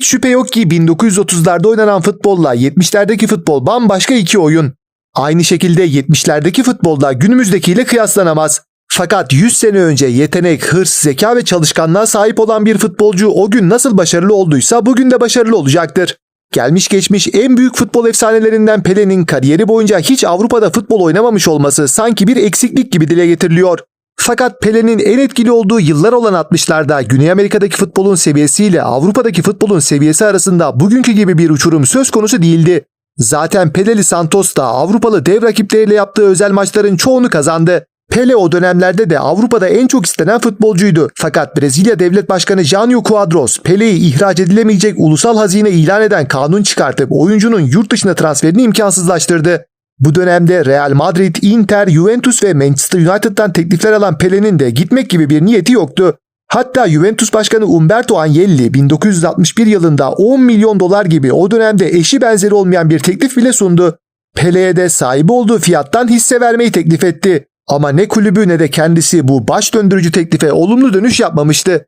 Hiç şüphe yok ki 1930'larda oynanan futbolla 70'lerdeki futbol bambaşka iki oyun. Aynı şekilde 70'lerdeki futbolda günümüzdekiyle kıyaslanamaz. Fakat 100 sene önce yetenek, hırs, zeka ve çalışkanlığa sahip olan bir futbolcu o gün nasıl başarılı olduysa bugün de başarılı olacaktır. Gelmiş geçmiş en büyük futbol efsanelerinden Pele'nin kariyeri boyunca hiç Avrupa'da futbol oynamamış olması sanki bir eksiklik gibi dile getiriliyor. Fakat Pele'nin en etkili olduğu yıllar olan 60'larda Güney Amerika'daki futbolun seviyesiyle Avrupa'daki futbolun seviyesi arasında bugünkü gibi bir uçurum söz konusu değildi. Zaten Peleli Santos da Avrupalı dev rakipleriyle yaptığı özel maçların çoğunu kazandı. Pele o dönemlerde de Avrupa'da en çok istenen futbolcuydu. Fakat Brezilya Devlet Başkanı Jânio Quadros, Pele'yi ihraç edilemeyecek ulusal hazine ilan eden kanun çıkartıp oyuncunun yurt dışına transferini imkansızlaştırdı. Bu dönemde Real Madrid, Inter, Juventus ve Manchester United'dan teklifler alan Pele'nin de gitmek gibi bir niyeti yoktu. Hatta Juventus Başkanı Umberto Agnelli 1961 yılında 10 milyon dolar gibi o dönemde eşi benzeri olmayan bir teklif bile sundu. Pele'ye de sahibi olduğu fiyattan hisse vermeyi teklif etti. Ama ne kulübü ne de kendisi bu baş döndürücü teklife olumlu dönüş yapmamıştı.